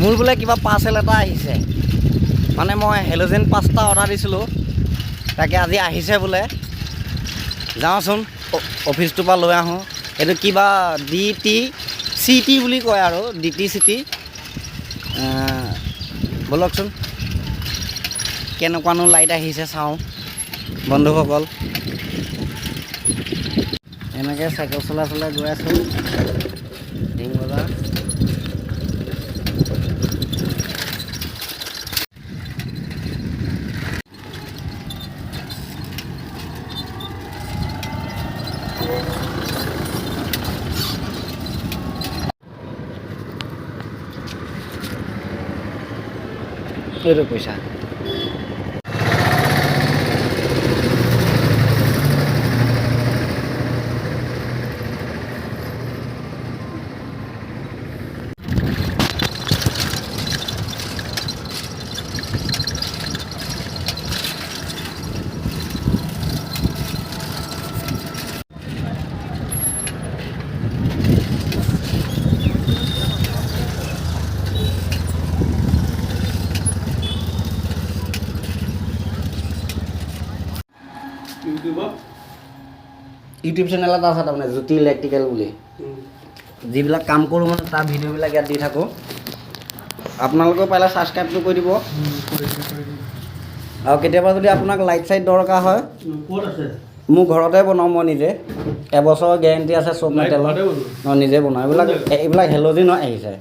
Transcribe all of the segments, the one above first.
মোৰ বোলে কিবা পাৰ্চেল এটা আহিছে। মানে মই হেল'জেন পাঁচটা অৰ্ডাৰ দিছিলোঁ। তাকে আজি আহিছে বোলে। যাওঁচোন অফিচটোৰ পৰা লৈ আহোঁ। এইটো কিবা ডি টি চি টি বুলি কয় আৰু ডি টি চি টি ব'লকচোন, কেনেকুৱানো লাইট আহিছে চাওঁ। বন্ধুসকল। এনেকৈ চাইকেল চলাই চলাই গৈ আছোঁ। Pero pues. Ah. YouTube channel এটা আছে তাৰমানে জ্যোতি ইলেক্ট্ৰিকেল বুলি। যিবিলাক কাম কৰোঁ মানে তাৰ ভিডিঅ'বিলাক ইয়াত দি থাকোঁ। আপোনালোকেও পাৰিলে ছাবস্ক্ৰাইবটো কৰি দিব। আৰু কেতিয়াবা যদি আপোনাক লাইট চাইট দৰকাৰ হয় ক'ত আছে? মোৰ ঘৰতে বনাওঁ মই নিজে। এবছৰৰ গেৰেণ্টি আছে চব মেটেলৰ বনোৱা? অঁ নিজে বনাওঁ এইবিলাক এইবিলাক হেল'জিন হয় আহিছে।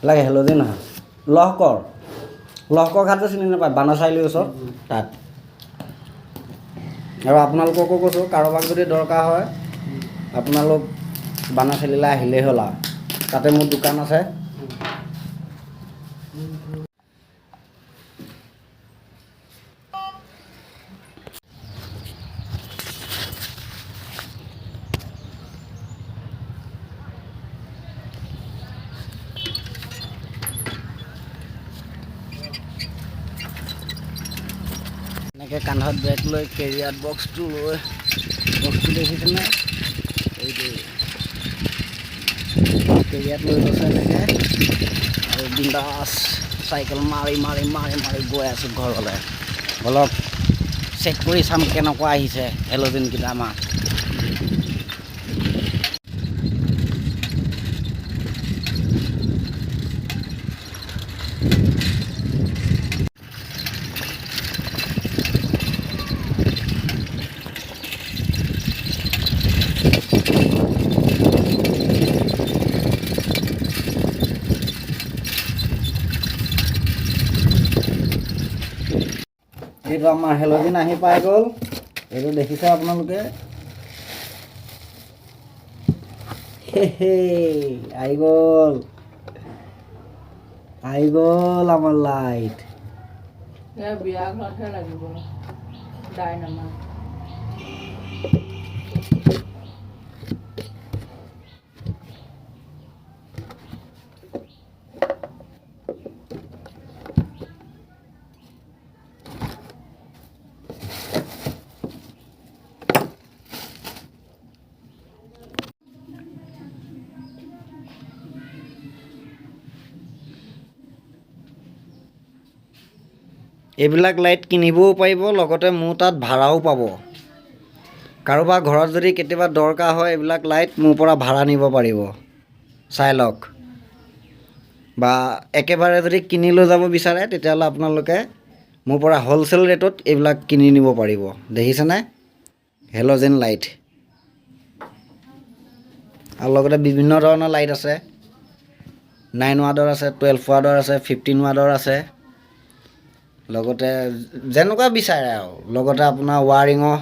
এইবিলাক হেল'জিন হয় লহকৰ। লহকৰ ঘাট যে চিনি নাপায় বানা চাৰিআলিৰ ওচৰত তাত। আৰু আপোনালোককো কৈছোঁ কাৰোবাক যদি দৰকাৰ হয় আপোনালোক বানা চাৰিআলিলৈ আহিলেই হ'ল আৰু। তাতে মোৰ দোকান আছে। এনেকৈ কান্ধত বেগ লৈ কেৰিয়াৰ বক্সটো লৈ, বক্সটো দেখিছেনে এইটো কেৰিয়াত লৈ গৈছে এনেকৈ। আৰু বিন্দাছ চাইকেল মাৰি মাৰি মাৰি মাৰি গৈ আছোঁ ঘৰলৈ। অলপ চেক কৰি চাম কেনেকুৱা আহিছে হেল'জিনকেইটা আমাৰ। এইটো আমাৰ হেল'জিন আহি পাই গ'ল। এইটো দেখিছে আপোনালোকে? আহি গ'ল। আহি গ'ল আমাৰ লাইট। বিয়া ঘৰতহে লাগিব। ডাইনামা এইবিলাক লাইট কিনিবও পাৰিব, লগতে মোৰ তাত ভাড়াও পাব। কাৰোবাৰ ঘৰত যদি কেতিয়াবা দৰকাৰ হয়, এইবিলাক লাইট মোৰ পৰা ভাড়া নিব পাৰিব। চাই লওক। বা একেবাৰে যদি কিনি লৈ যাব বিচাৰে, তেতিয়াহ'লে আপোনালোকে মোৰ পৰা হ'লচেল ৰেটত এইবিলাক কিনি নিব পাৰিব। দেখিছেনে? হেল'জেন লাইট আৰু লগতে বিভিন্ন ধৰণৰ লাইট আছে। নাইন ৱাৰ্ডৰ আছে টুৱেলভ ৱাৰ্ডৰ আছে ফিফটিন ৱাৰ্ডৰ আছে। লগতে যেনেকুৱা বিচাৰে আৰু। লগতে আপোনাৰ ৱাৰিঙৰ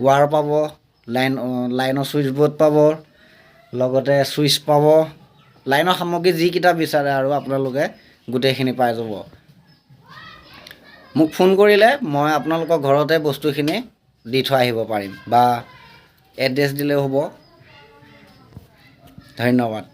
ৱাৰ পাব লাইন লাইনৰ ছুইচ বৰ্ড পাব লগতে ছুইচ পাব। লাইনৰ সামগ্ৰী যিকেইটা বিচাৰে আৰু আপোনালোকে গোটেইখিনি পাই যাব। মোক ফোন কৰিলে মই আপোনালোকৰ ঘৰতে বস্তুখিনি দি থৈ আহিব পাৰিম বা এড্ৰেছ দিলেও হ'ব। ধন্যবাদ।